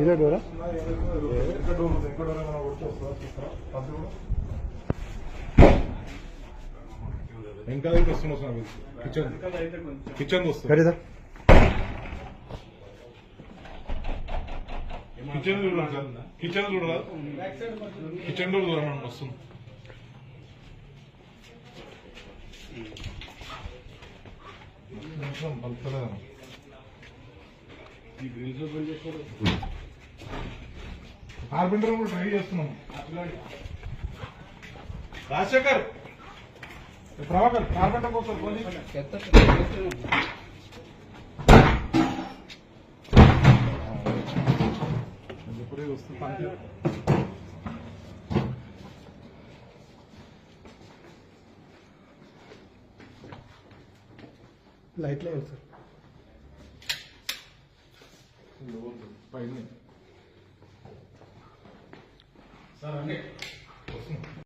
ఇదే డోరా ఇంకా అయితే వస్తున్నా కిచెన్ కిచెన్ వస్తుంది ఖరీదా కిచెన్ చూడాలి సార్ కిచెన్ చూడరా కిచెన్ డోర్ చూడండి వస్తుంది నిమిషం పలుకుతలేదన్న. కార్పెంటర్ కూడా ట్రై చేస్తున్నాం రాజశేఖర్ ప్రభాకర్ కార్పెంటర్ కోసం. ఇప్పుడే వస్తుంది పని చేయి. లైట్ లేదు సార్ Сарангей.